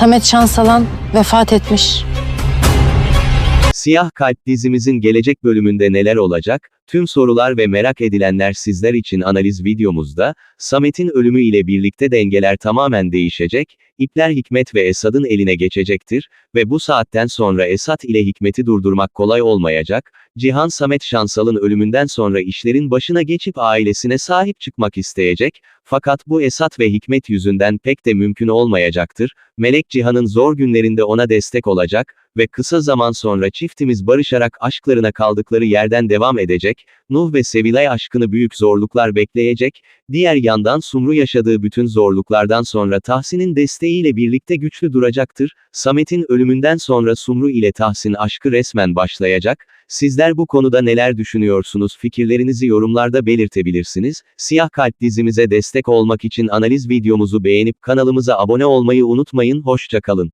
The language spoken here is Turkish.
Samet Şansalan vefat etmiş. Siyah Kalp dizimizin gelecek bölümünde neler olacak? Tüm sorular ve merak edilenler sizler için analiz videomuzda, Samet'in ölümü ile birlikte dengeler tamamen değişecek, ipler Hikmet ve Esad'ın eline geçecektir ve bu saatten sonra Esad ile Hikmet'i durdurmak kolay olmayacak, Cihan Samet Şansal'ın ölümünden sonra işlerin başına geçip ailesine sahip çıkmak isteyecek, fakat bu Esad ve Hikmet yüzünden pek de mümkün olmayacaktır, Melek Cihan'ın zor günlerinde ona destek olacak ve kısa zaman sonra çiftimiz barışarak aşklarına kaldıkları yerden devam edecek, Nuh ve Sevilay aşkını büyük zorluklar bekleyecek, diğer yandan Sumru yaşadığı bütün zorluklardan sonra Tahsin'in desteğiyle birlikte güçlü duracaktır, Samet'in ölümünden sonra Sumru ile Tahsin aşkı resmen başlayacak, sizler bu konuda neler düşünüyorsunuz fikirlerinizi yorumlarda belirtebilirsiniz, Siyah Kalp dizimize destek olmak için analiz videomuzu beğenip kanalımıza abone olmayı unutmayın, hoşça kalın.